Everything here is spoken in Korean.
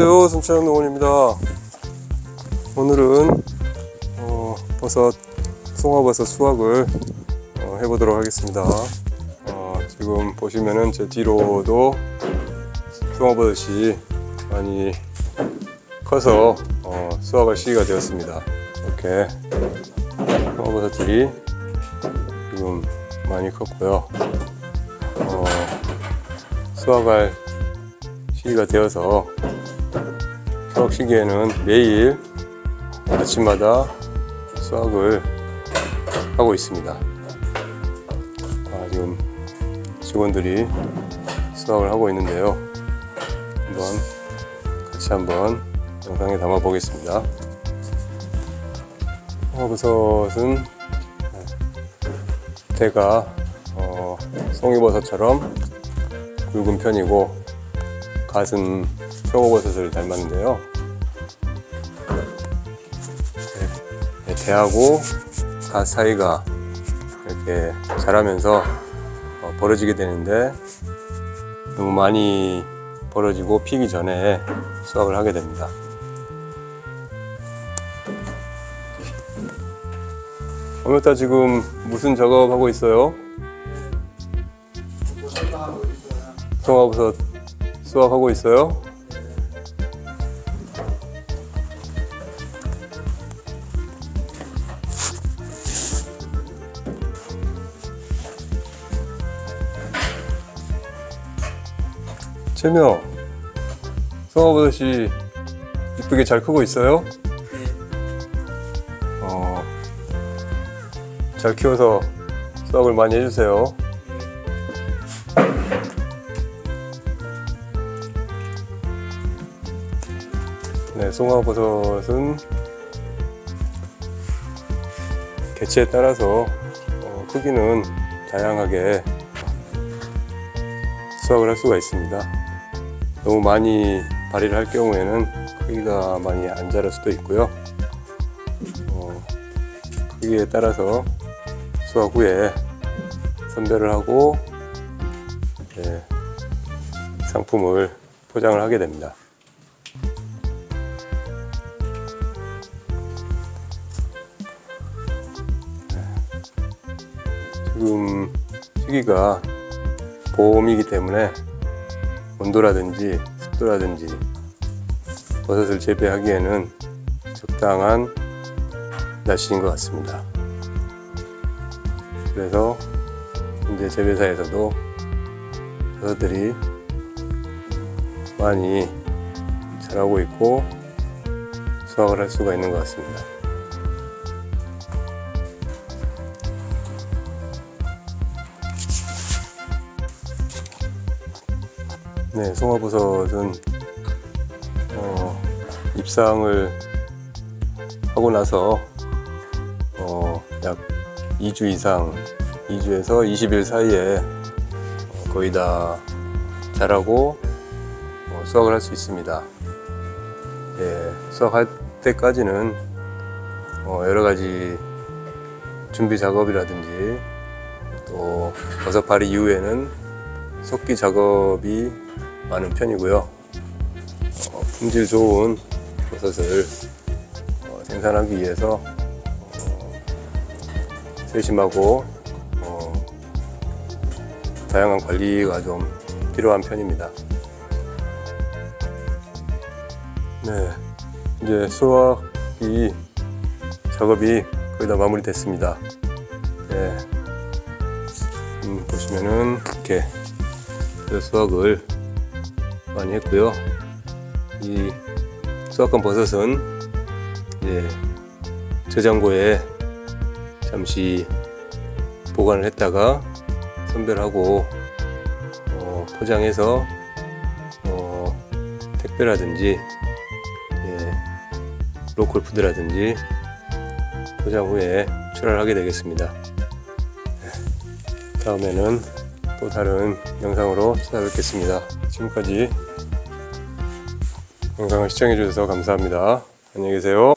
안녕하세요. 순천형 농원입니다. 오늘은 어, 버섯 송화버섯 수확을 어, 해보도록 하겠습니다. 어, 지금 보시면은 제 뒤로도 송화버섯이 많이 커서 어, 수확할 시기가 되었습니다. 이렇게 송화버섯들이 지금 많이 컸고요. 어, 수확할 시기가 되어서 수확 시기에는 매일 아침마다 수확을 하고 있습니다. 아, 지금 직원들이 수확을 하고 있는데요. 한번 같이 한번 영상에 담아 보겠습니다. 홍어버섯은 대가 어, 송이버섯처럼 굵은 편이고 갓은 표고버섯을 닮았는데요. 네, 대하고 갓 사이가 이렇게 자라면서 어, 벌어지게 되는데 너무 많이 벌어지고 피기 전에 수확을 하게 됩니다. 오늘따 지금 무슨 작업하고 있어요? 송화버섯 수확하고 있어요? 채명, 송화버섯이 이쁘게 잘 크고 있어요? 어, 잘 키워서 수확을 많이 해주세요. 네, 송화버섯은 개체에 따라서 어, 크기는 다양하게 수확을 할 수가 있습니다. 너무 많이 발휘를 할 경우에는 크기가 많이 안 자랄 수도 있고요. 어, 크기에 따라서 수확 후에 선별을 하고 네, 상품을 포장을 하게 됩니다. 지금 시기가 봄이기 때문에 온도라든지 습도라든지 버섯을 재배하기에는 적당한 날씨인 것 같습니다. 그래서 이제 재배사에서도 버섯들이 많이 자라고 있고 수확을 할 수가 있는 것 같습니다. 네, 송화버섯은 어, 입상을 하고 나서 어, 약 2주 이상, 2주에서 20일 사이에 어, 거의 다 자라고 어, 수확을 할 수 있습니다. 예, 수확할 때까지는 어, 여러 가지 준비 작업이라든지 또 버섯 발이 이후에는 속기 작업이 많은 편이고요. 어, 품질 좋은 버섯을 어, 생산하기 위해서 어, 세심하고 어, 다양한 관리가 좀 필요한 편입니다. 네, 이제 수확이 작업이 거의 다 마무리됐습니다. 네, 음, 보시면은 이렇게 수확을 많이 했고요. 이 수확한 버섯은 이제 저장고에 잠시 보관을 했다가 선별하고 어, 포장해서 어, 택배라든지 예, 로컬 푸드라든지 포장 후에 출하를 하게 되겠습니다. 네, 다음에는 또 다른 영상으로 찾아뵙겠습니다. 지금까지 영상을 시청해 주셔서 감사합니다. 안녕히 계세요.